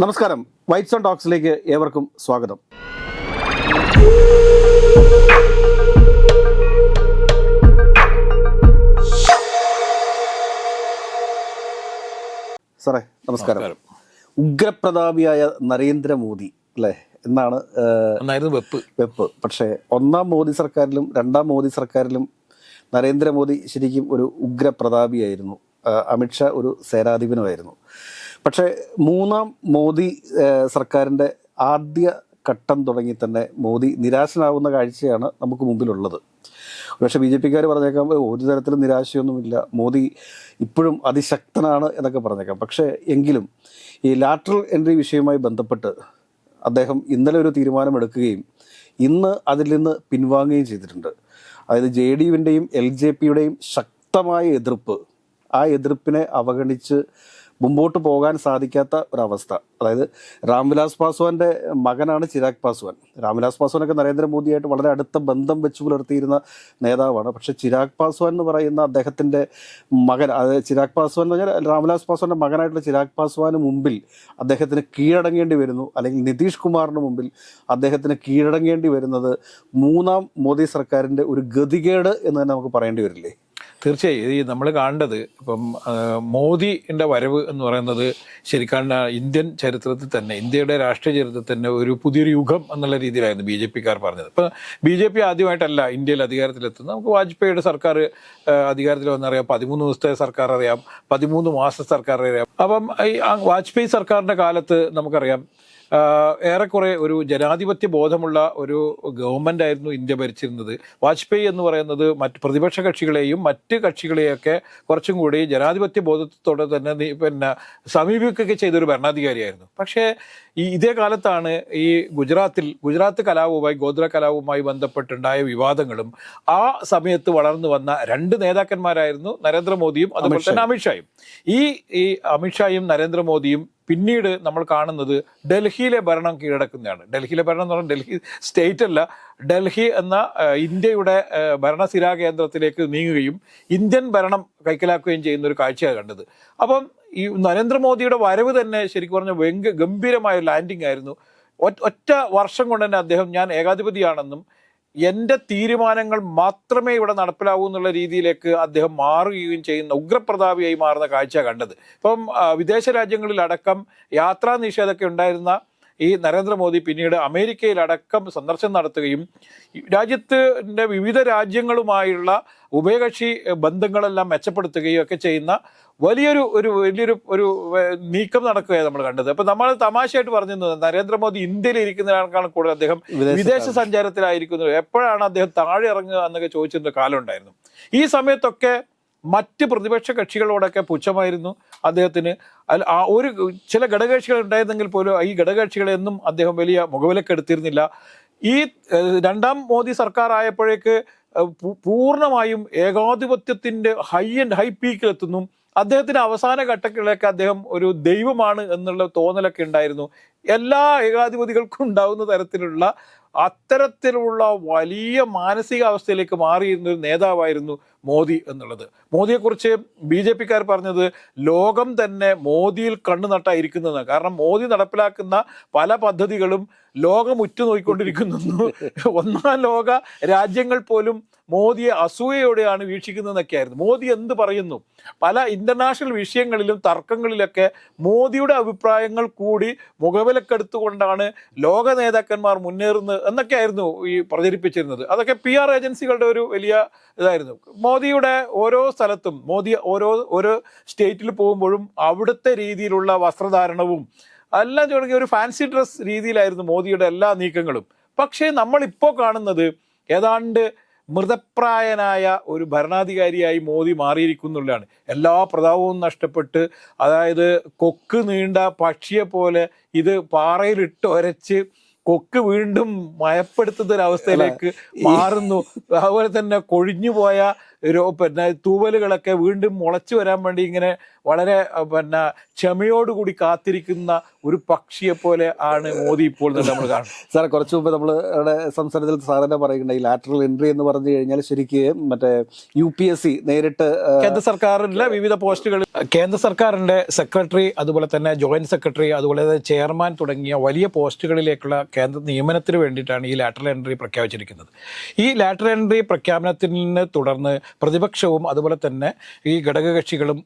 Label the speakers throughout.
Speaker 1: നമസ്കാരം. Whites on ടോക്സിലേക്ക് ഏവർക്കും സ്വാഗതം. സാറേ നമസ്കാരം. ഉഗ്രപ്രതാപിയായ നരേന്ദ്രമോദി അല്ലേ? എന്നാണ്
Speaker 2: വെപ്പ്.
Speaker 1: വെപ്പ്. പക്ഷേ ഒന്നാം മോദി സർക്കാരിലും രണ്ടാം മോദി സർക്കാരിലും നരേന്ദ്രമോദി ശരിക്കും ഒരു ഉഗ്രപ്രതാപിയായിരുന്നു. അമിത്ഷാ ഒരു സേനാധിപനുമായിരുന്നു. പക്ഷേ മൂന്നാം മോദി സർക്കാരിന്റെ ആദ്യ ഘട്ടം തുടങ്ങി തന്നെ മോദി നിരാശനാവുന്ന കാഴ്ചയാണ് നമുക്ക് മുമ്പിലുള്ളത്. പക്ഷേ ബി ജെ പിക്കാർ പറഞ്ഞേക്കാം ഒരു തരത്തിലും നിരാശയൊന്നുമില്ല. മോദി ഇപ്പോഴും അതിശക്തനാണ് എന്നൊക്കെ പറഞ്ഞേക്കാം. പക്ഷേ എങ്കിലും ഈ ലാറ്ററൽ എൻട്രി വിഷയവുമായി ബന്ധപ്പെട്ട് അദ്ദേഹം ഇന്നലെ ഒരു തീരുമാനമെടുക്കുകയും ഇന്ന് അതിൽ നിന്ന് പിൻവാങ്ങുകയും ചെയ്തിട്ടുണ്ട്. അതായത് ജെ ഡി യുവിന്റെയും എൽ ജെ പിയുടെയും ശക്തമായ എതിർപ്പ് ആ എതിർപ്പിനെ അവഗണിച്ച് മുമ്പോട്ട് പോകാൻ സാധിക്കാത്ത ഒരവസ്ഥ. അതായത് രാംവിലാസ് പാസ്വാന്റെ മകനാണ് ചിരാഗ് പാസ്വാൻ. രാംവിലാസ് പാസ്വാനൊക്കെ നരേന്ദ്രമോദിയായിട്ട് വളരെ അടുത്ത ബന്ധം വെച്ച് പുലർത്തിയിരുന്ന നേതാവാണ്. പക്ഷേ ചിരാഗ് പാസ്വാൻ എന്ന് പറയുന്ന അദ്ദേഹത്തിന്റെ മകൻ അതായത് ചിരാഗ് പാസ്വാൻ എന്ന് പറഞ്ഞാൽ രാംവിലാസ് പാസ്വാന്റെ മകനായിട്ടുള്ള ചിരാഗ് പാസ്വാന് മുമ്പിൽ അദ്ദേഹത്തിന് കീഴടങ്ങേണ്ടി വരുന്നു. അല്ലെങ്കിൽ നിതീഷ് കുമാറിന് മുമ്പിൽ അദ്ദേഹത്തിന് കീഴടങ്ങേണ്ടി വരുന്നത് മൂന്നാം മോദി സർക്കാരിന്റെ ഒരു ഗതികേട് എന്ന് തന്നെ നമുക്ക് പറയേണ്ടി വരില്ലേ?
Speaker 2: തീർച്ചയായും. ഈ നമ്മൾ കാണേണ്ടത് ഇപ്പം മോദിന്റെ വരവ് എന്ന് പറയുന്നത് ശരിക്കും ഇന്ത്യൻ ചരിത്രത്തിൽ തന്നെ ഇന്ത്യയുടെ രാഷ്ട്രീയ ചരിത്രത്തിൽ തന്നെ ഒരു പുതിയൊരു യുഗം എന്നുള്ള രീതിയിലായിരുന്നു ബി ജെ പിക്കാർ പറഞ്ഞത്. ഇപ്പം ബി ജെ പി ആദ്യമായിട്ടല്ല ഇന്ത്യയിൽ അധികാരത്തിലെത്തുന്നത്. നമുക്ക് വാജ്പേയിയുടെ സർക്കാർ അധികാരത്തിൽ വന്നറിയാം. പതിമൂന്ന് ദിവസത്തെ സർക്കാർ അറിയാം. പതിമൂന്ന് മാസത്തെ സർക്കാർ അറിയാം. അപ്പം ഈ വാജ്പേയി സർക്കാരിന്റെ കാലത്ത് നമുക്കറിയാം ഏറെക്കുറെ ഒരു ജനാധിപത്യ ബോധമുള്ള ഒരു ഗവൺമെന്റ് ആയിരുന്നു ഇന്ത്യ ഭരിച്ചിരുന്നത്. വാജ്പേയി എന്ന് പറയുന്നത് മറ്റ് പ്രതിപക്ഷ കക്ഷികളെയും മറ്റ് കക്ഷികളെയൊക്കെ കുറച്ചും കൂടി ജനാധിപത്യ ബോധത്തോടെ തന്നെ പിന്നെ സമീപിക്കുകയൊക്കെ ചെയ്തൊരു ഭരണാധികാരിയായിരുന്നു. പക്ഷേ ഈ ഇതേ കാലത്താണ് ഈ ഗുജറാത്തിൽ ഗുജറാത്ത് കലാപവുമായി ഗോത്ര കലാപവുമായി ബന്ധപ്പെട്ടുണ്ടായ വിവാദങ്ങളും ആ സമയത്ത് വളർന്നു വന്ന രണ്ട് നേതാക്കന്മാരായിരുന്നു നരേന്ദ്രമോദിയും അതുപോലെ തന്നെ അമിത്ഷായും. ഈ ഈ അമിത്ഷായും നരേന്ദ്രമോദിയും പിന്നീട് നമ്മൾ കാണുന്നത് ഡൽഹിയിലെ ഭരണം കീഴടക്കുന്നതാണ്. ഡൽഹിയിലെ ഭരണം എന്ന് പറഞ്ഞാൽ ഡൽഹി സ്റ്റേറ്റ് അല്ല ഡൽഹി എന്ന ഇന്ത്യയുടെ ഭരണസിരാ കേന്ദ്രത്തിലേക്ക് നീങ്ങുകയും ഇന്ത്യൻ ഭരണം കൈക്കലാക്കുകയും ചെയ്യുന്ന ഒരു കാഴ്ചയാണ് കണ്ടത്. അപ്പം ഈ നരേന്ദ്രമോദിയുടെ വരവ് തന്നെ ശരിക്കും പറഞ്ഞ വെങ്ക ഗംഭീരമായ ലാൻഡിംഗ് ആയിരുന്നു. ഒറ്റ വർഷം കൊണ്ട് തന്നെ അദ്ദേഹം ഞാൻ ഏകാധിപതിയാണെന്നും എന്റെ തീരുമാനങ്ങൾ മാത്രമേ ഇവിടെ നടപ്പിലാവൂ എന്നുള്ള രീതിയിലേക്ക് അദ്ദേഹം മാറുകയും ചെയ്യുന്ന ഉഗ്രപ്രതാപിയായി മാറുന്ന കാഴ്ച കണ്ടത്. ഇപ്പം വിദേശ രാജ്യങ്ങളിലടക്കം യാത്രാ നിഷേധമൊക്കെ ഉണ്ടായിരുന്ന ഈ നരേന്ദ്രമോദി പിന്നീട് അമേരിക്കയിലടക്കം സന്ദർശനം നടത്തുകയും രാജ്യത്തിന്റെ രാജ്യത്തിന്റെ വിവിധ രാജ്യങ്ങളുമായുള്ള ഉഭയകക്ഷി ബന്ധങ്ങളെല്ലാം മെച്ചപ്പെടുത്തുകയും ഒക്കെ ചെയ്യുന്ന വലിയൊരു ഒരു വലിയൊരു ഒരു നീക്കം നടക്കുകയാണ് നമ്മൾ കണ്ടത്. അപ്പൊ നമ്മൾ തമാശയായിട്ട് പറഞ്ഞിരുന്നത് നരേന്ദ്രമോദി ഇന്ത്യയിൽ ഇരിക്കുന്നതിനേക്കാളും കൂടുതൽ അദ്ദേഹം
Speaker 1: വിദേശ
Speaker 2: സഞ്ചാരത്തിലായിരിക്കുന്നത്. എപ്പോഴാണ് അദ്ദേഹം താഴെ ഇറങ്ങുക എന്നൊക്കെ ചോദിച്ചിരുന്ന കാലം ഉണ്ടായിരുന്നു. ഈ സമയത്തൊക്കെ മറ്റ് പ്രതിപക്ഷ കക്ഷികളോടൊക്കെ പുച്ഛമായിരുന്നു അദ്ദേഹത്തിന്. ആ ഒരു ചില ഘടകകക്ഷികൾ ഉണ്ടായിരുന്നെങ്കിൽ പോലും ഈ ഘടകകക്ഷികളെയൊന്നും അദ്ദേഹം വലിയ മുഖവിലക്കെടുത്തിരുന്നില്ല ഈ രണ്ടാം മോദി സർക്കാർ ആയപ്പോഴേക്ക് പൂർണമായും ഏകാധിപത്യത്തിന്റെ ഹൈ ആൻഡ് ഹൈ പീക്കിൽ എത്തുന്നു അദ്ദേഹത്തിന്റെ അവസാന ഘട്ടങ്ങളിലൊക്കെ അദ്ദേഹം ഒരു ദൈവമാണ് എന്നുള്ള തോന്നലൊക്കെ ഉണ്ടായിരുന്നു. എല്ലാ ഏകാധിപതികൾക്കും ഉണ്ടാകുന്ന തരത്തിലുള്ള അത്തരത്തിലുള്ള വലിയ മാനസികാവസ്ഥയിലേക്ക് മാറിയിരുന്ന ഒരു നേതാവായിരുന്നു മോദി എന്നുള്ളത്. മോദിയെക്കുറിച്ച് ബി ജെ പിക്കാർ പറഞ്ഞത് ലോകം തന്നെ മോദിയിൽ കണ്ണു നട്ടായിരിക്കുന്നതാണ്. കാരണം മോദി നടപ്പിലാക്കുന്ന പല പദ്ധതികളും ലോകം ഉറ്റുനോക്കിക്കൊണ്ടിരിക്കുന്നു ഒന്നാം ലോക രാജ്യങ്ങൾ പോലും മോദിയെ അസൂയയോടെയാണ് വീക്ഷിക്കുന്നതെന്നൊക്കെയായിരുന്നു. മോദി എന്ത് പറയുന്നു? പല ഇന്റർനാഷണൽ വിഷയങ്ങളിലും തർക്കങ്ങളിലൊക്കെ മോദിയുടെ അഭിപ്രായങ്ങൾ കൂടി മുഖവിലക്കെടുത്തുകൊണ്ടാണ് ലോക നേതാക്കന്മാർ മുന്നേറുന്നത് എന്നൊക്കെയായിരുന്നു ഈ പ്രചരിപ്പിച്ചിരുന്നത്. അതൊക്കെ പി ആർ ഏജൻസികളുടെ ഒരു വലിയ ഇതായിരുന്നു. മോദിയുടെ ഓരോ സ്ഥലത്തും മോദി ഓരോ ഓരോ സ്റ്റേറ്റിൽ പോകുമ്പോഴും അവിടുത്തെ രീതിയിലുള്ള വസ്ത്രധാരണവും എല്ലാം തുടങ്ങിയ ഒരു ഫാൻസി ഡ്രസ് രീതിയിലായിരുന്നു മോദിയുടെ എല്ലാ നീക്കങ്ങളും. പക്ഷേ നമ്മളിപ്പോൾ കാണുന്നത് ഏതാണ്ട് മൃതപ്രായനായ ഒരു ഭരണാധികാരിയായി മോദി മാറിയിരിക്കുന്നുള്ളതാണ്. എല്ലാ പ്രതാപവും നഷ്ടപ്പെട്ട് അതായത് കൊക്ക് നീണ്ട പക്ഷിയെ പോലെ ഇത് പാറയിലിട്ട് ഒരച്ച് കൊക്ക് വീണ്ടും മയപ്പെടുത്തുന്ന ഒരു അവസ്ഥയിലേക്ക് മാറുന്നു. അതുപോലെ തന്നെ കൊഴിഞ്ഞുപോയ പിന്നെ തൂവലുകളൊക്കെ വീണ്ടും മുളച്ചു വരാൻ വേണ്ടി ഇങ്ങനെ വളരെ പിന്നെ ക്ഷമയോടുകൂടി കാത്തിരിക്കുന്ന ഒരു പക്ഷിയെ പോലെ ആണ് മോദി ഇപ്പോൾ നമ്മൾ കാണുന്നത്.
Speaker 1: സാർ കുറച്ച് മുമ്പ് നമ്മൾ സംസാരത്തിൽ സാർ തന്നെ പറയുന്നുണ്ട് ഈ ലാറ്ററൽ എൻട്രി എന്ന് പറഞ്ഞു കഴിഞ്ഞാൽ ശരിക്കും മറ്റേ യു പി എസ് സി നേരിട്ട്
Speaker 2: കേന്ദ്ര സർക്കാരിലെ വിവിധ പോസ്റ്റുകൾ കേന്ദ്ര സർക്കാരിന്റെ സെക്രട്ടറി അതുപോലെ തന്നെ ജോയിന്റ് സെക്രട്ടറി അതുപോലെ തന്നെ ചെയർമാൻ തുടങ്ങിയ വലിയ പോസ്റ്റുകളിലേക്കുള്ള കേന്ദ്ര നിയമനത്തിന് വേണ്ടിയിട്ടാണ് ഈ ലാറ്ററൽ എൻട്രി പ്രഖ്യാപിച്ചിരിക്കുന്നത്. ഈ ലാറ്ററൽ എൻട്രി പ്രഖ്യാപനത്തിന് തുടർന്ന് പ്രതിപക്ഷവും അതുപോലെ തന്നെ ഈ ഘടകകക്ഷികളും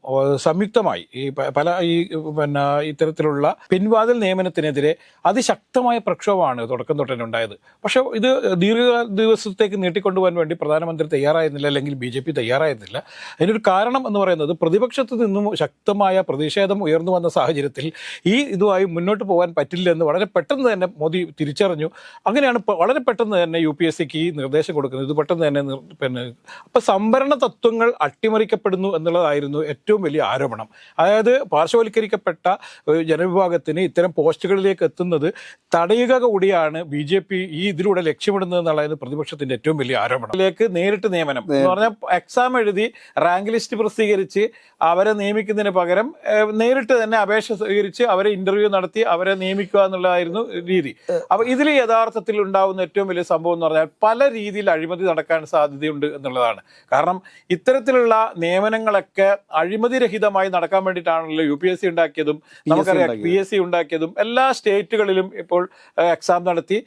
Speaker 2: സംയുക്തമായി ഈ പല ഈ പിന്നെ ഇത്തരത്തിലുള്ള പിൻവാതിൽ നിയമനത്തിനെതിരെ അതിശക്തമായ പ്രക്ഷോഭമാണ് തുടക്കം തൊട്ടേ ഉണ്ടായത്. പക്ഷെ ഇത് ദീർഘ ദിവസത്തേക്ക് നീട്ടിക്കൊണ്ടുപോകാൻ വേണ്ടി പ്രധാനമന്ത്രി തയ്യാറായിരുന്നില്ല അല്ലെങ്കിൽ ബി ജെ പി തയ്യാറായിരുന്നില്ല. അതിനൊരു കാരണം എന്ന് പറയുന്നത് പ്രതിപക്ഷത്ത് നിന്നും ശക്തമായ പ്രതിഷേധം ഉയർന്നു വന്ന സാഹചര്യത്തിൽ ഈ ഇതുമായി മുന്നോട്ട് പോകാൻ പറ്റില്ല എന്ന് വളരെ പെട്ടെന്ന് തന്നെ മോദി തിരിച്ചറിഞ്ഞു. അങ്ങനെയാണ് വളരെ പെട്ടെന്ന് തന്നെ യു പി എസ് സിക്ക് ഈ നിർദ്ദേശം കൊടുക്കുന്നത്. ഇത് പെട്ടെന്ന് തന്നെ പിന്നെ അപ്പൊ സംവരണ തത്വങ്ങൾ അട്ടിമറിക്കപ്പെടുന്നു എന്നുള്ളതായിരുന്നു ഏറ്റവും വലിയ ആരോപണം. അതായത് പാർശ്വവൽക്കരിക്കപ്പെട്ട ജനവിഭാഗത്തിന് ഇത്തരം പോസ്റ്റുകളിലേക്ക് എത്തുന്നത് തടയുക കൂടിയാണ് ബി ജെ പി ഈ ഇതിലൂടെ ലക്ഷ്യമിടുന്നത് എന്നുള്ളതായിരുന്നു പ്രതിപക്ഷത്തിന്റെ ഏറ്റവും വലിയ ആരോപണം. ഇതിലേക്ക് നേരിട്ട് നിയമനം. എന്ന് പറഞ്ഞാൽ എക്സാം എഴുതി റാങ്ക് ലിസ്റ്റ് പ്രസിദ്ധീകരിച്ച് അവരെ നിയമിക്കുന്നതിന് പകരം നേരിട്ട് തന്നെ അപേക്ഷ സ്വീകരിച്ച് അവരെ ഇന്റർവ്യൂ നടത്തി അവരെ നിയമിക്കുക എന്നുള്ളതായിരുന്നു രീതി. അപ്പൊ ഇതിൽ യഥാർത്ഥത്തിൽ ഉണ്ടാവുന്ന ഏറ്റവും വലിയ സംഭവം എന്ന് പറഞ്ഞാൽ പല രീതിയിൽ അഴിമതി നടക്കാൻ സാധ്യതയുണ്ട് എന്നുള്ളതാണ്. കാരണം ഇത്തരത്തിലുള്ള നിയമനങ്ങളൊക്കെ അഴിമതിരഹിതമായി നടക്കാൻ വേണ്ടിയിട്ടാണല്ലോ യു പി എസ് സി ഉണ്ടാക്കിയതും നമുക്കറിയാം പി എസ് സി ഉണ്ടാക്കിയതും എല്ലാ സ്റ്റേറ്റുകളിലും ഇപ്പോൾ എക്സാം നടത്തി.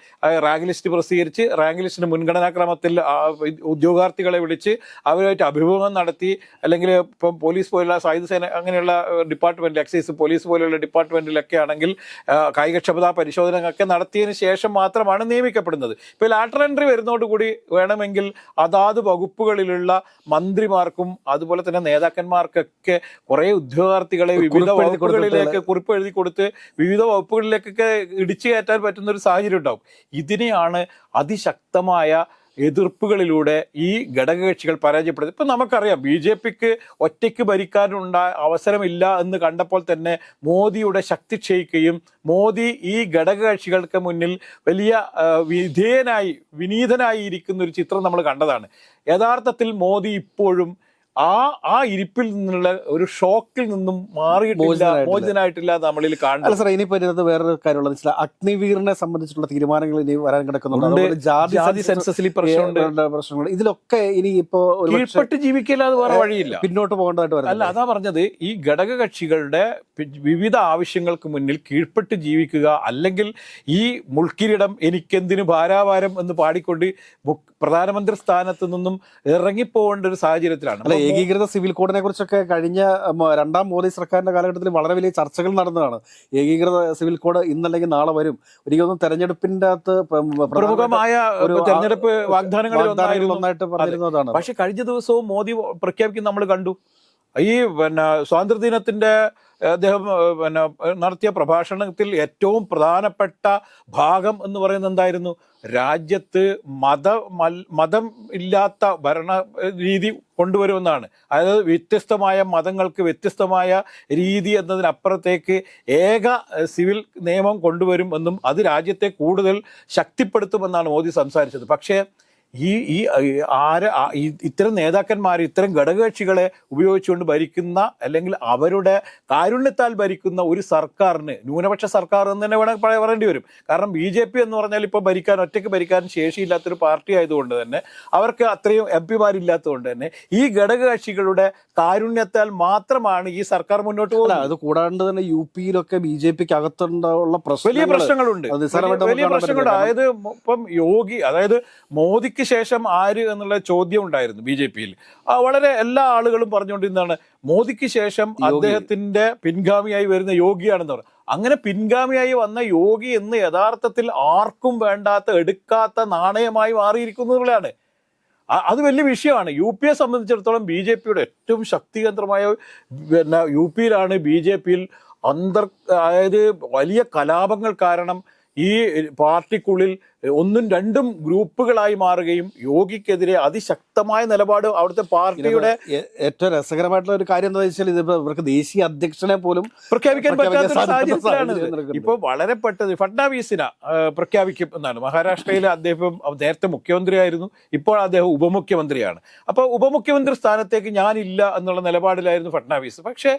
Speaker 2: റാങ്ക് ലിസ്റ്റ് പ്രസിദ്ധീകരിച്ച് റാങ്ക് ലിസ്റ്റിന് മുൻഗണനാക്രമത്തിൽ ഉദ്യോഗാർത്ഥികളെ വിളിച്ച് അവരുമായിട്ട് അഭിമുഖം നടത്തി അല്ലെങ്കിൽ ഇപ്പം പോലീസ് പോലുള്ള സായുധ സേന അങ്ങനെയുള്ള ഡിപ്പാർട്ട്മെന്റ് എക്സൈസ് പോലീസ് പോലെയുള്ള ഡിപ്പാർട്ട്മെന്റിലൊക്കെ ആണെങ്കിൽ കായികക്ഷമതാ പരിശോധനകളൊക്കെ നടത്തിയതിന് ശേഷം മാത്രമാണ് നിയമിക്കപ്പെടുന്നത്. ഇപ്പോൾ ലാറ്റർ എൻട്രി വരുന്നതോടുകൂടി വേണമെങ്കിൽ അതാത് വകുപ്പുകളിലുള്ള മന്ത്രിമാർക്കും അതുപോലെ തന്നെ നേതാക്കന്മാർക്കൊക്കെ കുറെ ഉദ്യോഗാർത്ഥികളെ വിവിധ വകുപ്പുകളിലേക്ക് കുറിപ്പ് എഴുതി കൊടുത്ത് വിവിധ വകുപ്പുകളിലേക്കൊക്കെ ഇടിച്ചു കയറ്റാൻ പറ്റുന്ന ഒരു സാഹചര്യം ഉണ്ടാവും. ഇതിനെയാണ് അതിശക്തമായ എതിർപ്പുകളിലൂടെ ഈ ഘടകകക്ഷികൾ പരാജയപ്പെടുന്നത്. ഇപ്പം നമുക്കറിയാം ബി ജെ പിക്ക് ഒറ്റയ്ക്ക് ഭരിക്കാനുള്ള അവസരമില്ല എന്ന് കണ്ടപ്പോൾ തന്നെ മോദിയുടെ ശക്തി ക്ഷയിക്കുകയും മോദി ഈ ഘടകകക്ഷികൾക്ക് മുന്നിൽ വലിയ വിധേയനായി വിനീതനായി ഇരിക്കുന്ന ഒരു ചിത്രം നമ്മൾ കണ്ടതാണ്. യഥാർത്ഥത്തിൽ മോദി ഇപ്പോഴും ആ ആ ഇരിപ്പിൽ നിന്നുള്ള ഒരു ഷോക്കിൽ നിന്നും മാറിയിട്ടില്ല. മോചനായിട്ടില്ല നമ്മളിൽ
Speaker 1: അല്ല
Speaker 2: കാണുന്നത്
Speaker 1: സാർ ഇനിയിപ്പോ ഇതിനകത്ത് വേറൊരു കാര്യമുള്ളത്. വെച്ചാൽ അഗ്നിവീറിനെ സംബന്ധിച്ചുള്ള തീരുമാനങ്ങൾ ഇനി വരാൻ കിടക്കുന്നുണ്ട്. ജാതി
Speaker 2: സെൻസസിൽ പ്രശ്നമുണ്ട്.
Speaker 1: പ്രശ്നങ്ങൾ. ഇതിലൊക്കെ ഇനി ഇപ്പോ
Speaker 2: കീഴ്പ്പെട്ട് ജീവിക്കില്ലാതെ വേറെ വഴിയില്ല.
Speaker 1: പിന്നോട്ട് പോകേണ്ടതായിട്ട്
Speaker 2: അല്ല അതാ പറഞ്ഞത് ഈ ഘടക കക്ഷികളുടെ വിവിധ ആവശ്യങ്ങൾക്ക് മുന്നിൽ കീഴ്പ്പെട്ട് ജീവിക്കുക അല്ലെങ്കിൽ ഈ മുൾക്കിരീടം എനിക്കെന്തിനു ഭാരാഭാരം എന്ന് പാടിക്കൊണ്ട് പ്രധാനമന്ത്രി സ്ഥാനത്ത് നിന്നും ഇറങ്ങിപ്പോകേണ്ട ഒരു സാഹചര്യത്തിലാണ്.
Speaker 1: അല്ല ഏകീകൃത സിവിൽ കോഡിനെ കുറിച്ചൊക്കെ കഴിഞ്ഞ രണ്ടാം മോദി സർക്കാരിന്റെ കാലഘട്ടത്തിൽ വളരെ വലിയ ചർച്ചകൾ നടന്നതാണ്. ഏകീകൃത സിവിൽ കോഡ് ഇന്നല്ലെങ്കിൽ നാളെ വരും. ഒരിക്കലും തെരഞ്ഞെടുപ്പിന്റെ അകത്ത്
Speaker 2: പ്രമുഖമായ
Speaker 1: ഒരു
Speaker 2: തെരഞ്ഞെടുപ്പ് വാഗ്ദാനങ്ങളിൽ
Speaker 1: ഒന്നായിട്ട് പറഞ്ഞിരുന്നതാണ്.
Speaker 2: പക്ഷെ കഴിഞ്ഞ ദിവസവും മോദി പ്രഖ്യാപിക്കുന്ന നമ്മൾ കണ്ടു. ഈ പിന്നെ സ്വാതന്ത്ര്യദിനത്തിന്റെ ഏഹ്, അദ്ദേഹം പിന്നെ നടത്തിയ പ്രഭാഷണത്തിൽ ഏറ്റവും പ്രധാനപ്പെട്ട ഭാഗം എന്ന് പറയുന്നത് എന്തായിരുന്നു? രാജ്യത്ത് മത മതം ഇല്ലാത്ത ഭരണ രീതി കൊണ്ടുവരുമെന്നാണ്. അതായത് വ്യത്യസ്തമായ മതങ്ങൾക്ക് വ്യത്യസ്തമായ രീതി എന്നതിനപ്പുറത്തേക്ക് ഏക സിവിൽ നിയമം കൊണ്ടുവരും എന്നും അത് രാജ്യത്തെ കൂടുതൽ ശക്തിപ്പെടുത്തുമെന്നാണ് മോദി സംസാരിച്ചത്. പക്ഷേ ഈ ഈ ആര് ഇത്തരം നേതാക്കന്മാർ ഇത്തരം ഘടകകക്ഷികളെ ഉപയോഗിച്ചുകൊണ്ട് ഭരിക്കുന്ന അല്ലെങ്കിൽ അവരുടെ കാരുണ്യത്താൽ ഭരിക്കുന്ന ഒരു സർക്കാരിന് ന്യൂനപക്ഷ സർക്കാർ എന്ന് തന്നെ വേണം പറ- പറയേണ്ടി വരും. കാരണം ബി ജെ പി എന്ന് പറഞ്ഞാൽ ഇപ്പോൾ ഭരിക്കാൻ ഒറ്റയ്ക്ക് ഭരിക്കാൻ ശേഷിയില്ലാത്തൊരു പാർട്ടി ആയതുകൊണ്ട് തന്നെ അവർക്ക് അത്രയും എം പിമാരില്ലാത്തതുകൊണ്ട് തന്നെ ഈ ഘടകകക്ഷികളുടെ കാരുണ്യത്താൽ മാത്രമാണ് ഈ സർക്കാർ മുന്നോട്ട് പോകുന്നത്.
Speaker 1: അത് കൂടാണ്ട് തന്നെ യു പിയിലൊക്കെ ബി ജെ പിക്ക് അകത്തുള്ള
Speaker 2: വലിയ പ്രശ്നങ്ങളുണ്ട്. വലിയ- പ്രശ്നങ്ങളുണ്ട്. അതായത് ഇപ്പം യോഗി അതായത് മോദിക്ക് ശേഷം ആര് എന്നുള്ള ചോദ്യം ഉണ്ടായിരുന്നു ബി ജെ പിയിൽ. വളരെ എല്ലാ ആളുകളും പറഞ്ഞുകൊണ്ടിരുന്നതാണ് മോദിക്ക് ശേഷം അദ്ദേഹത്തിന്റെ പിൻഗാമിയായി വരുന്ന യോഗിയാണെന്ന് പറഞ്ഞു. അങ്ങനെ പിൻഗാമിയായി വന്ന യോഗി എന്ന് യഥാർത്ഥത്തിൽ ആർക്കും വേണ്ടാത്ത എടുക്കാത്ത നാണയമായി മാറിയിരിക്കുന്നതാണ് എന്നുള്ളതാണ്. അത് വലിയ വിഷയമാണ്. യു പിയെ സംബന്ധിച്ചിടത്തോളം ബി ജെ പിയുടെ ഏറ്റവും ശക്തികേന്ദ്രമായ പിന്നെ യു പിയിലാണ് ബി ജെ പിയിൽ അന്തർ അതായത് വലിയ കലാപങ്ങൾ കാരണം ഈ പാർട്ടിക്കുള്ളിൽ ഒന്നും രണ്ടും ഗ്രൂപ്പുകളായി മാറുകയും യോഗിക്കെതിരെ അതിശക്തമായ നിലപാട് അവിടുത്തെ പാർട്ടിയുടെ
Speaker 1: ഏറ്റവും രസകരമായിട്ടുള്ള ഒരു കാര്യം എന്താ വെച്ചാൽ ഇതിപ്പോ ഇവർക്ക് ദേശീയ അധ്യക്ഷനെ പോലും
Speaker 2: പ്രഖ്യാപിക്കാൻ
Speaker 1: പറ്റാത്തതാണ്
Speaker 2: പറ്റാത്ത സാഹചര്യത്തിലാണ്. ഇപ്പൊ വളരെ പെട്ടെന്ന് ഫഡ്നാവീസിന പ്രഖ്യാപിക്കും എന്നാണ്. മഹാരാഷ്ട്രയിലെ അദ്ദേഹം നേരത്തെ മുഖ്യമന്ത്രിയായിരുന്നു. ഇപ്പോൾ അദ്ദേഹം ഉപമുഖ്യമന്ത്രിയാണ്. അപ്പൊ ഉപമുഖ്യമന്ത്രി സ്ഥാനത്തേക്ക് ഞാനില്ല എന്നുള്ള നിലപാടിലായിരുന്നു ഫഡ്നാവിസ് പക്ഷേ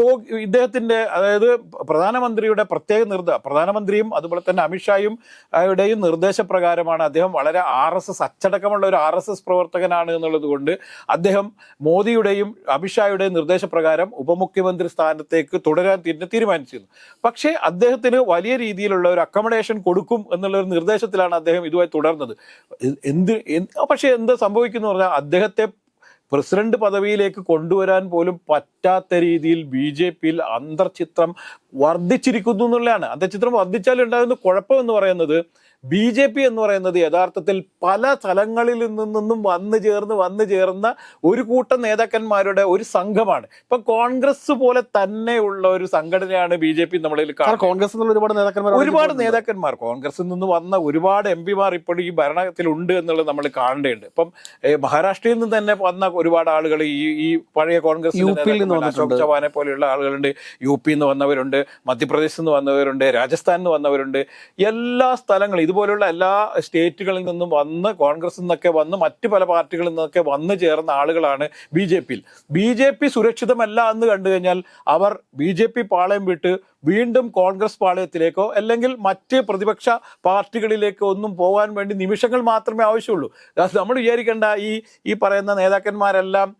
Speaker 2: യോഗ ഇദ്ദേഹത്തിന്റെ അതായത് പ്രധാനമന്ത്രിയുടെ പ്രത്യേക നിർദ്ദ പ്രധാനമന്ത്രിയും അതുപോലെ തന്നെ അമിത്ഷായും നിർദ്ദേശപ്രകാരമാണ് അദ്ദേഹം വളരെ ആർ എസ് എസ് അച്ചടക്കമുള്ള ഒരു ആർ എസ് എസ് പ്രവർത്തകനാണ് എന്നുള്ളത് കൊണ്ട് അദ്ദേഹം മോദിയുടെയും അമിത്ഷായുടെയും നിർദ്ദേശപ്രകാരം ഉപമുഖ്യമന്ത്രി സ്ഥാനത്തേക്ക് തുടരാൻ തന്നെ തീരുമാനിച്ചിരുന്നു. പക്ഷേ അദ്ദേഹത്തിന് വലിയ രീതിയിലുള്ള ഒരു അക്കോമഡേഷൻ കൊടുക്കും എന്നുള്ള ഒരു നിർദ്ദേശത്തിലാണ് അദ്ദേഹം ഇതുമായി തുടർന്നത്. എന്ത് പക്ഷേ എന്ത് സംഭവിക്കുന്നു പറഞ്ഞാൽ അദ്ദേഹത്തെ പ്രസിഡന്റ് പദവിയിലേക്ക് കൊണ്ടുവരാൻ പോലും പറ്റാത്ത രീതിയിൽ ബി ജെ പിയിൽ അന്തർചിത്രം വർദ്ധിച്ചിരിക്കുന്നു എന്നുള്ളതാണ്. അന്തർചിത്രം വർദ്ധിച്ചാൽ ഉണ്ടാകുന്ന കുഴപ്പം എന്ന് പറയുന്നത് ബി ജെ പി എന്ന് പറയുന്നത് യഥാർത്ഥത്തിൽ പല സ്ഥലങ്ങളിൽ നിന്നും വന്നു ചേർന്ന് വന്നു ചേർന്ന ഒരു കൂട്ടം നേതാക്കന്മാരുടെ ഒരു സംഘമാണ്. ഇപ്പൊ കോൺഗ്രസ് പോലെ തന്നെയുള്ള ഒരു സംഘടനയാണ് ബി ജെ പി നമ്മളിൽ
Speaker 1: കോൺഗ്രസ് ഒരുപാട് നേതാക്കന്മാർ
Speaker 2: ഒരുപാട്. നേതാക്കന്മാർ. കോൺഗ്രസിൽ നിന്ന് വന്ന ഒരുപാട് എം പിമാർ ഇപ്പോഴും ഈ ഭരണത്തിൽ ഉണ്ട് എന്നുള്ളത് നമ്മൾ കാണേണ്ടതുണ്ട്. ഇപ്പം മഹാരാഷ്ട്രയിൽ നിന്ന് തന്നെ വന്ന ഒരുപാട് ആളുകൾ ഈ ഈ പഴയ കോൺഗ്രസ്
Speaker 1: യു പിയിൽ നിന്ന്
Speaker 2: അശോക് ചവാനെ പോലെയുള്ള ആളുകളുണ്ട്. യു പിയിൽ നിന്ന് വന്നവരുണ്ട്. മധ്യപ്രദേശിൽ നിന്ന് വന്നവരുണ്ട്. രാജസ്ഥാനിൽ നിന്ന് വന്നവരുണ്ട്. എല്ലാ സ്ഥലങ്ങളും ഇതുപോലുള്ള എല്ലാ സ്റ്റേറ്റുകളിൽ നിന്നും വന്ന് കോൺഗ്രസിൽ നിന്നൊക്കെ വന്ന് മറ്റ് പല പാർട്ടികളിൽ നിന്നൊക്കെ വന്ന് ചേർന്ന ആളുകളാണ് ബി ജെ പിയിൽ. ബി ജെ പി സുരക്ഷിതമല്ല എന്ന് കണ്ടു കഴിഞ്ഞാൽ അവർ ബി ജെ പി പാളയം വിട്ട് വീണ്ടും കോൺഗ്രസ് പാളയത്തിലേക്കോ അല്ലെങ്കിൽ മറ്റ് പ്രതിപക്ഷ പാർട്ടികളിലേക്കോ ഒന്നും പോകാൻ വേണ്ടി നിമിഷങ്ങൾ മാത്രമേ ആവശ്യമുള്ളൂ. നമ്മൾ വിചാരിക്കേണ്ട ഈ ഈ പറയുന്ന നേതാക്കന്മാരെല്ലാം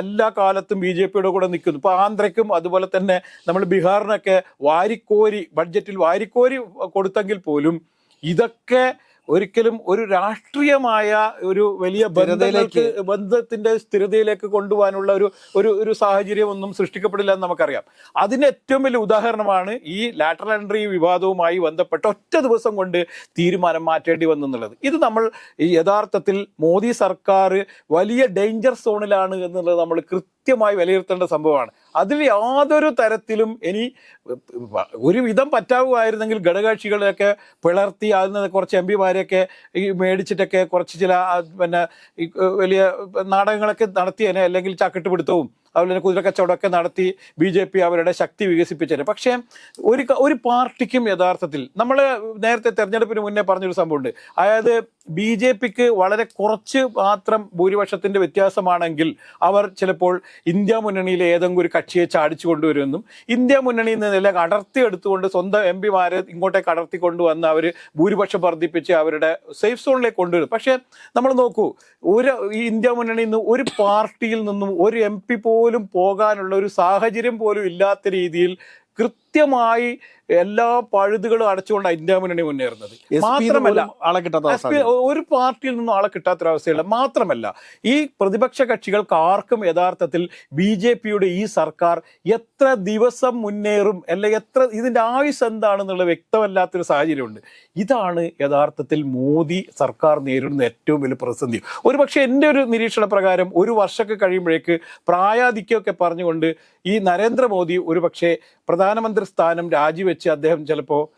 Speaker 2: എല്ലാ കാലത്തും ബി ജെ പിയുടെ കൂടെ നിൽക്കുന്നു. ഇപ്പോൾ ആന്ധ്രയ്ക്കും അതുപോലെ തന്നെ നമ്മൾ ബീഹാറിനൊക്കെ വാരിക്കോരി ബഡ്ജറ്റിൽ വാരിക്കോരി കൊടുത്തെങ്കിൽ പോലും ഇതൊക്കെ ഒരിക്കലും ഒരു രാഷ്ട്രീയമായ ഒരു വലിയ ബന്ധത്തിലേക്ക് ബന്ധത്തിന്റെ സ്ഥിരതയിലേക്ക് കൊണ്ടുപോകാനുള്ള ഒരു ഒരു ഒരു സാഹചര്യം ഒന്നും സൃഷ്ടിക്കപ്പെടില്ല എന്ന് നമുക്കറിയാം. അതിന് ഏറ്റവും വലിയ ഉദാഹരണമാണ് ഈ ലാറ്ററൽ എൻട്രി വിവാദവുമായി ബന്ധപ്പെട്ട ഒറ്റ ദിവസം കൊണ്ട് തീരുമാനം മാറ്റേണ്ടി വന്നു എന്നുള്ളത്. ഇത് നമ്മൾ ഈ യഥാർത്ഥത്തിൽ മോദി സർക്കാർ വലിയ ഡേഞ്ചർ സോണിലാണ് എന്നുള്ളത് നമ്മൾ കൃത്യമായി വിലയിരുത്തേണ്ട സംഭവമാണ്. അതിൽ യാതൊരു തരത്തിലും ഇനി ഒരു വിധം പറ്റാവുമായിരുന്നെങ്കിൽ ഘടകകക്ഷികളെയൊക്കെ പിളർത്തി അതിൽ നിന്ന് കുറച്ച് എം പിമാരെയൊക്കെ ഈ മേടിച്ചിട്ടൊക്കെ കുറച്ച് ചില പിന്നെ വലിയ നാടകങ്ങളൊക്കെ നടത്തിയേനെ അല്ലെങ്കിൽ ചാക്കിട്ട് പിടുത്തവും അതുപോലെ തന്നെ കുതിരക്കച്ചവടമൊക്കെ നടത്തി ബി ജെ പി അവരുടെ ശക്തി വികസിപ്പിച്ചേനെ. പക്ഷേ ഒരു ഒരു പാർട്ടിക്കും യഥാർത്ഥത്തിൽ നമ്മൾ നേരത്തെ തെരഞ്ഞെടുപ്പിന് മുന്നേ പറഞ്ഞൊരു സംഭവമുണ്ട്. അതായത് ബി ജെ പിക്ക് വളരെ കുറച്ച് മാത്രം ഭൂരിപക്ഷത്തിന്റെ വ്യത്യാസമാണെങ്കിൽ അവർ ചിലപ്പോൾ ഇന്ത്യ മുന്നണിയിലെ ഏതെങ്കിലും ഒരു കക്ഷിയെ ചാടിച്ചു കൊണ്ടുവരുമെന്നും ഇന്ത്യ മുന്നണിയിൽ നിന്നെല്ലാം അടർത്തി എടുത്തുകൊണ്ട് സ്വന്തം എം പിമാരെ ഇങ്ങോട്ടേക്ക് അടർത്തി കൊണ്ടുവന്ന് അവർ ഭൂരിപക്ഷം വർദ്ധിപ്പിച്ച് അവരുടെ സേഫ് സോണിലേക്ക് കൊണ്ടുവരും. പക്ഷേ നമ്മൾ നോക്കൂ ഒരു ഇന്ത്യ മുന്നണിയിൽ നിന്ന് ഒരു പാർട്ടിയിൽ നിന്നും ഒരു എം പോലും പോകാനുള്ള ഒരു സാഹചര്യം പോലും ഇല്ലാത്ത രീതിയിൽ കൃത്യമായി എല്ലാ പഴുതുകളും അടച്ചുകൊണ്ട് ഇന്ത്യ മുന്നണി മുന്നേറുന്നത്. മാത്രമല്ല
Speaker 1: ആളെ കിട്ടാത്ത
Speaker 2: ഒരു പാർട്ടിയിൽ നിന്നും ആളെ കിട്ടാത്തൊരവസ്ഥയല്ല. മാത്രമല്ല ഈ പ്രതിപക്ഷ കക്ഷികൾക്ക് ആർക്കും യഥാർത്ഥത്തിൽ ബി ജെ പിയുടെ ഈ സർക്കാർ എത്ര ദിവസം മുന്നേറും അല്ല എത്ര ഇതിന്റെ ആയുസ് എന്താണെന്നുള്ള വ്യക്തമല്ലാത്തൊരു സാഹചര്യമുണ്ട്. ഇതാണ് യഥാർത്ഥത്തിൽ മോദി സർക്കാർ നേരിടുന്ന ഏറ്റവും വലിയ പ്രതിസന്ധി. ഒരുപക്ഷെ എന്റെ ഒരു നിരീക്ഷണ പ്രകാരം ഒരു വർഷമൊക്കെ കഴിയുമ്പോഴേക്ക് പ്രായാധിക്യമൊക്കെ പറഞ്ഞുകൊണ്ട് ഈ നരേന്ദ്രമോദി ഒരുപക്ഷെ പ്രധാനമന്ത്രി സ്ഥാനം രാജിവെച്ച് അദ്ദേഹം ചിലപ്പോൾ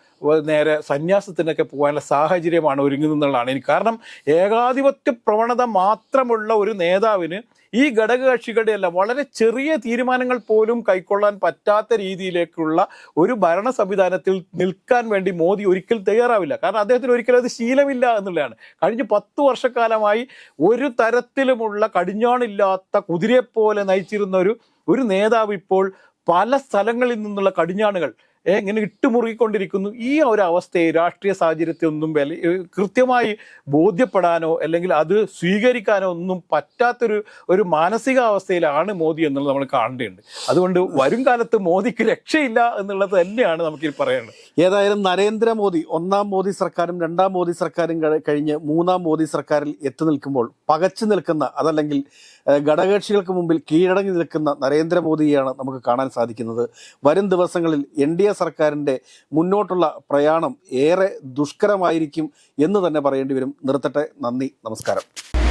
Speaker 2: നേരെ സന്യാസത്തിനൊക്കെ പോകാനുള്ള സാഹചര്യമാണ് ഒരുങ്ങുന്നതെന്നുള്ളതാണ് എനിക്ക്. കാരണം ഏകാധിപത്യ പ്രവണത മാത്രമുള്ള ഒരു നേതാവിന് ഈ ഘടകകക്ഷികളുടെ എല്ലാം വളരെ ചെറിയ തീരുമാനങ്ങൾ പോലും കൈക്കൊള്ളാൻ പറ്റാത്ത രീതിയിലേക്കുള്ള ഒരു ഭരണ സംവിധാനത്തിൽ നിൽക്കാൻ വേണ്ടി മോദി ഒരിക്കൽ തയ്യാറാവില്ല. കാരണം അദ്ദേഹത്തിന് ഒരിക്കലും അത് ശീലമില്ല എന്നുള്ളതാണ്. കഴിഞ്ഞ പത്ത് വർഷക്കാലമായി ഒരു തരത്തിലുമുള്ള കടിഞ്ഞാണില്ലാത്ത കുതിരയെപ്പോലെ നയിച്ചിരുന്ന ഒരു ഒരു നേതാവ് ഇപ്പോൾ പല സ്ഥലങ്ങളിൽ നിന്നുള്ള കടിഞ്ഞാണുകൾ ഇങ്ങനെ ഇട്ടുമുറുകിക്കൊണ്ടിരിക്കുന്നു. ഈ ഒരു അവസ്ഥയെ രാഷ്ട്രീയ സാഹചര്യത്തെ ഒന്നും വില കൃത്യമായി ബോധ്യപ്പെടാനോ അല്ലെങ്കിൽ അത് സ്വീകരിക്കാനോ ഒന്നും പറ്റാത്തൊരു ഒരു മാനസികാവസ്ഥയിലാണ് മോദി എന്നുള്ളത് നമ്മൾ കാണേണ്ടതുണ്ട്. അതുകൊണ്ട് വരും കാലത്ത് മോദിക്ക് രക്ഷയില്ല എന്നുള്ളത് തന്നെയാണ് നമുക്ക് പറയേണ്ടത്.
Speaker 1: ഏതായാലും നരേന്ദ്രമോദി ഒന്നാം മോദി സർക്കാരും രണ്ടാം മോദി സർക്കാരും കഴി- കഴിഞ്ഞ് മൂന്നാം മോദി സർക്കാരിൽ എത്തി നിൽക്കുമ്പോൾ പകച്ചു നിൽക്കുന്ന അതല്ലെങ്കിൽ ഘടകകക്ഷികൾക്ക് മുമ്പിൽ കീഴടങ്ങി നിൽക്കുന്ന നരേന്ദ്രമോദിയെയാണ് നമുക്ക് കാണാൻ സാധിക്കുന്നത്. വരും ദിവസങ്ങളിൽ എൻ ഡി എ സർക്കാരിന്റെ മുന്നോട്ടുള്ള പ്രയാണം ഏറെ ദുഷ്കരമായിരിക്കും എന്ന് തന്നെ പറയേണ്ടി വരും. നിർത്തട്ടെ. നന്ദി. നമസ്കാരം.